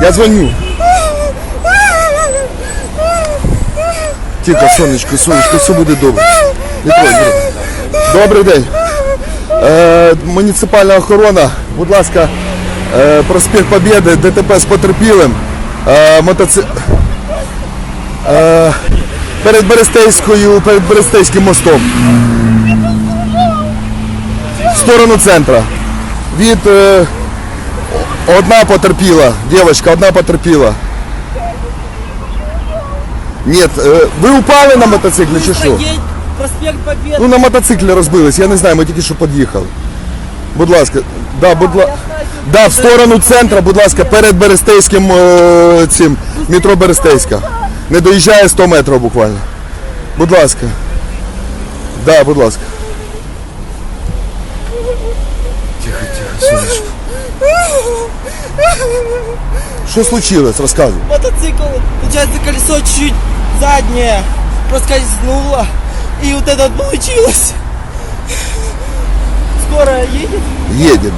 Я дзвоню. Тихо, сонечко, сонечко, все буде добре. Не трогай, не трогай. Добрий день. Е, муніципальна охорона, будь ласка, е, проспект Побєди, ДТП з потерпілим. Е, мотоци... е, перед Берестейською, перед Берестейським мостом. В сторону центра. Від е, одна потерпіла, дівчинка, одна потерпіла. Ні, е, ви упали на мотоциклі чи що? Проспект Победы. Ну на мотоциклі розбились, я не знаю, ми тільки що під'їхали. Будь ласка, да, будь ла... да, в сторону центра, будь ласка, перед Берестейським е, цим метро Берестейська. Не доїжджає 100 метрів буквально. Будь ласка. Да, будь ласка. Тихо, тихо, сонечко. Що случилось? Розказуй. Мотоцикл, получается, колесо чуть-чуть заднее проскользнуло. И вот это получилось. Скоро едет. Едет.